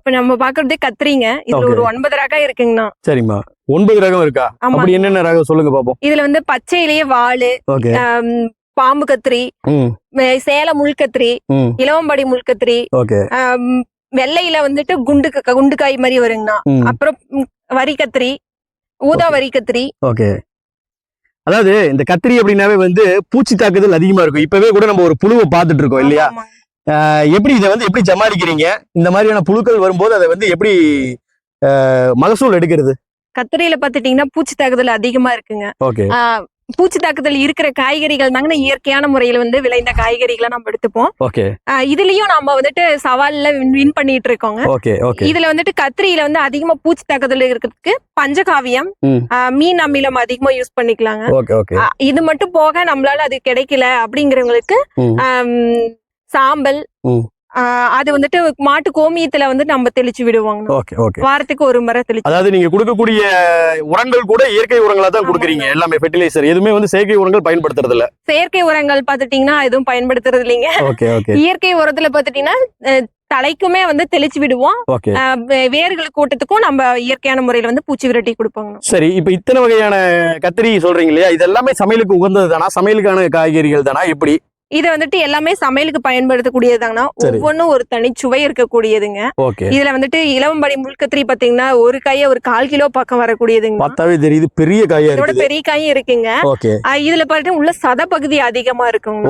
இப்ப நம்ம பாக்குறதே கத்திரிங்க இதுல. ஒரு ஒன்பது ரகம் இருக்குங்கண்ணா. சரிம்மா. ஒன்பது ரகம் இருக்கா? அப்படி என்னென்ன ரகம் சொல்லுங்க பாப்போம். இதுல வந்து பச்சையிலேயே ஆம், பாம்பு கத்திரி ம். மே- சேல முள்கத்திரி இளவம்படி முள்கத்திரி வெள்ளையில வந்துட்டு குண்டு குண்டுக்காய் மாதிரி வருங்கண்ணா. அப்புறம் வரி கத்திரி ஊதா வரி கத்திரி. ஓகே அதாவது இந்த கத்திரி அப்படின்னாவே வந்து பூச்சி தாக்குதல் அதிகமா இருக்கும். இப்பவே கூட நம்ம ஒரு புழுவை பார்த்துட்டு இருக்கோம் இல்லையா? எப்படி இதை வந்து எப்படி சமாளிக்கிறீங்க? இந்த மாதிரியான புழுக்கள் வரும்போது அதை வந்து எப்படி மகசூல் எடுக்கிறது? கத்திரியில பாத்துட்டீங்கன்னா பூச்சி தாக்குதல் அதிகமா இருக்குங்க. பூச்சி தாக்குதல் இருக்கிற காய்கறிகள் தாங்க இயற்கையான முறையில வந்து விளைந்த காய்கறிகளை நம்ம எடுத்துப்போம். இதுலயும் நம்ம வந்துட்டு சவால்ல வின் பண்ணிட்டு இருக்கோங்க இதுல வந்துட்டு கத்திரியில வந்து அதிகமா பூச்சி தாக்குதல் இருக்கிறதுக்கு பஞ்சகாவியம் மீன் அமிலம் அதிகமா யூஸ் பண்ணிக்கலாங்க. இது மட்டும் போக நம்மளால அது கிடைக்கல அப்படிங்கிறவங்களுக்கு சாம்பல் அது வந்துட்டு மாட்டு கோமியத்துல வந்து நம்ம தெளிச்சு விடுவாங்க. வாரத்துக்கு ஒரு முறை தெளிச்சு அதாவது நீங்க கொடுக்கக்கூடிய உரங்கள் கூட இயற்கை உரங்களா தான் கொடுக்குறீங்க. எல்லாமே ஃபெர்டிலைசர் எதுவுமே வந்து செயற்கை உரங்கள் பயன்படுத்துறது இல்ல செயற்கை உரங்கள் பாத்துட்டீங்கன்னா எதுவும் பயன்படுத்துறது இல்லைங்க இயற்கை உரத்துல பாத்துட்டீங்கன்னா தலைக்குமே வந்து தெளிச்சு விடுவோம். வேர்கள் கூட்டத்துக்கும் நம்ம இயற்கையான முறையில வந்து பூச்சி விரட்டி கொடுப்போங்க. சரி இப்ப இத்தனை வகையான கத்திரி சொல்றீங்க இல்லையா? இது எல்லாமே சமையலுக்கு உகந்தது தானா? சமையலுக்கான காய்கறிகள் தானா? எப்படி? இது வந்துட்டு எல்லாமே சமையலுக்கு பயன்படுத்தக்கூடியதாங்கன்னா. ஒவ்வொன்றும் ஒரு தனிச்சுவை இருக்கக்கூடியதுங்க. இதுல வந்துட்டு இளவம்படி முள்கத்திரி பாத்தீங்கன்னா ஒரு காய ஒரு கால் கிலோ பக்கம் வரக்கூடியதுங்க. தெரியுது பெரிய காயா பெரிய காயும் இருக்குங்க. இதுல பாத்தீங்கன்னா உள்ள சத பகுதி அதிகமா இருக்குங்க.